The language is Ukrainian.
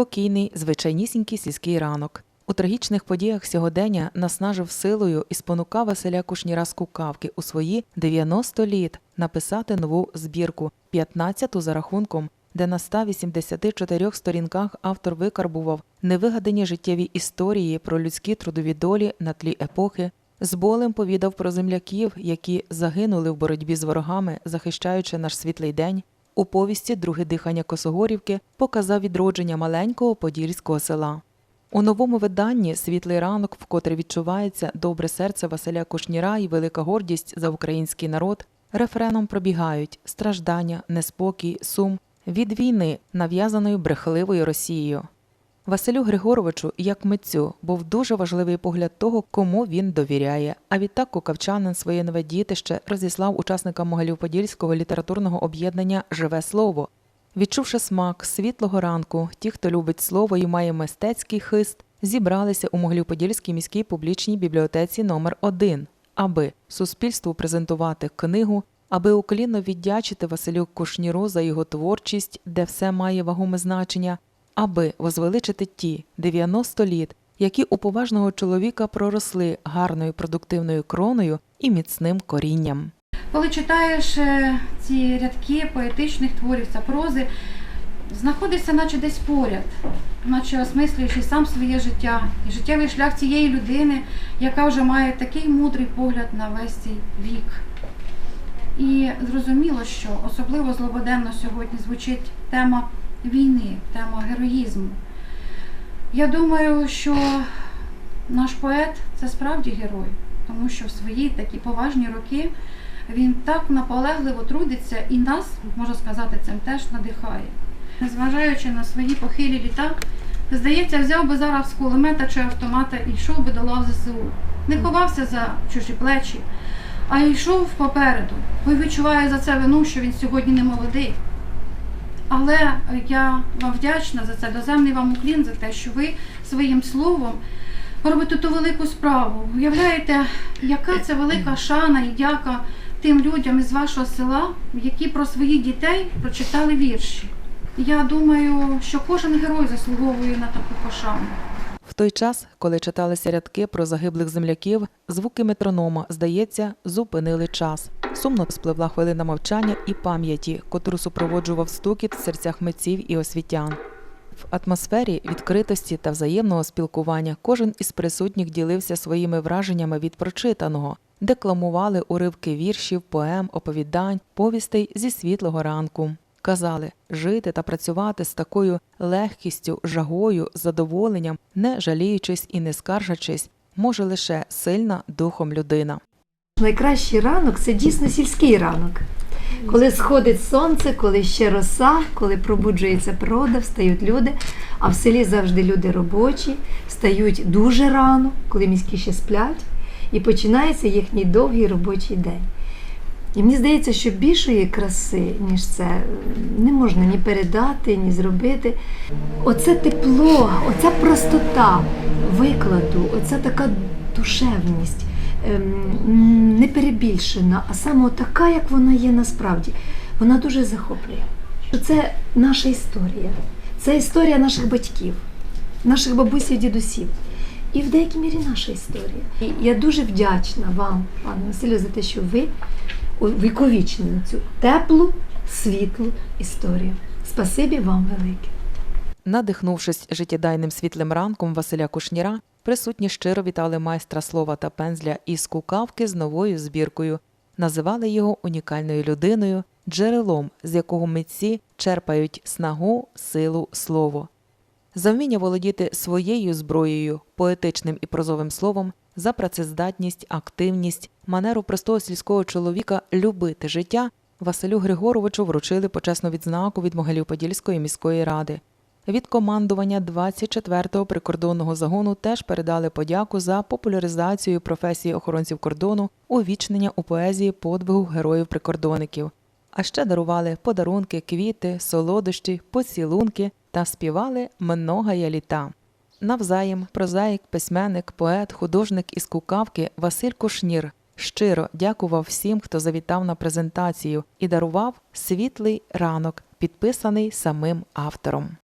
спокійний, звичайнісінький сільський ранок. У трагічних подіях сьогодення наснажив силою і спонукав Василя Кушніра з Кукавки у свої 90 літ написати нову збірку, 15-ту за рахунком, де на 184 сторінках автор викарбував невигадані життєві історії про людські трудові долі на тлі епохи, з болем повідав про земляків, які загинули в боротьбі з ворогами, захищаючи наш світлий день. У повісті Друге дихання Косогорівки показав відродження маленького подільського села. У новому виданні Світлий ранок, вкотре відчувається добре серце Василя Кушніра і велика гордість за український народ, рефреном пробігають страждання, неспокій, сум від війни, нав'язаної брехливою Росією. Василю Григоровичу, як митцю, був дуже важливий погляд того, кому він довіряє. А відтак кукавчанин своє нове дітище розіслав учасникам Могилів-Подільського літературного об'єднання Живе слово. Відчувши смак світлого ранку, ті, хто любить слово і має мистецький хист, зібралися у Могилів-Подільській міській публічній бібліотеці номер 1 аби суспільству презентувати книгу, аби уклінно віддячити Василю Кушніру за його творчість, де все має вагоме значення, аби возвеличити ті 90 літ, які у поважного чоловіка проросли гарною продуктивною кроною і міцним корінням. Коли читаєш е, ці рядки поетичних творів та прози, знаходишся наче десь поряд, наче осмислюючи сам своє життя і життєвий шлях цієї людини, яка вже має такий мудрий погляд на весь цей вік. І зрозуміло, що особливо злободенно сьогодні звучить тема війни, тема героїзму. Я думаю, що наш поет це справді герой, тому що в свої такі поважні роки він так наполегливо трудиться і нас, можна сказати, цим теж надихає. Незважаючи на свої похилі літа, здається, взяв би зараз кулемета чи автомата і йшов би до лав ЗСУ. Не ховався за чужі плечі, а йшов попереду, бо відчуває за це вину, що він сьогодні не молодий. Але я вам вдячна за це, доземний вам уклін за те, що ви своїм словом робите ту велику справу. Уявляєте, яка це велика шана і дяка тим людям із вашого села, які про своїх дітей прочитали вірші. Я думаю, що кожен герой заслуговує на таку пошану. Той час, коли читалися рядки про загиблих земляків, звуки метронома, здається, зупинили час. Сумно спливла хвилина мовчання і пам'яті, котру супроводжував стукіт в серцях митців і освітян. В атмосфері відкритості та взаємного спілкування кожен із присутніх ділився своїми враженнями від прочитаного, декламували уривки віршів, поем, оповідань, повістей зі світлого ранку. Казали жити та працювати з такою легкістю, жагою, задоволенням, не жаліючись і не скаржачись, може лише сильна духом людина. Найкращий ранок це дійсно сільський ранок. Коли сходить сонце, коли ще роса, коли пробуджується природа, встають люди. А в селі завжди люди робочі, встають дуже рано, коли міські ще сплять, і починається їхній довгий робочий день. І мені здається, що більшої краси, ніж це, не можна ні передати, ні зробити. Оце тепло, оця простота викладу, оця така душевність ем, не перебільшена, а саме така, як вона є насправді, вона дуже захоплює. Це наша історія, це історія наших батьків, наших бабусів, дідусів. І в деякій мірі наша історія. І я дуже вдячна вам, пане Василю, за те, що ви увіковічнили цю теплу, світлу історію. Спасибі вам велике. Надихнувшись життєдайним світлим ранком Василя Кушніра, присутні щиро вітали майстра слова та пензля із кукавки з новою збіркою, називали його унікальною людиною, джерелом, з якого митці черпають снагу, силу, слово. За вміння володіти своєю зброєю, поетичним і прозовим словом, за працездатність, активність, манеру простого сільського чоловіка любити життя Василю Григоровичу вручили почесну відзнаку від Могилів-Подільської міської ради. Від командування 24-го прикордонного загону теж передали подяку за популяризацію професії охоронців кордону, увічнення у поезії подвигу героїв-прикордонників. А ще дарували подарунки, квіти, солодощі, поцілунки та співали «Многая літа. Навзаєм прозаїк, письменник, поет, художник із Кукавки Василь Кушнір щиро дякував всім, хто завітав на презентацію і дарував світлий ранок, підписаний самим автором.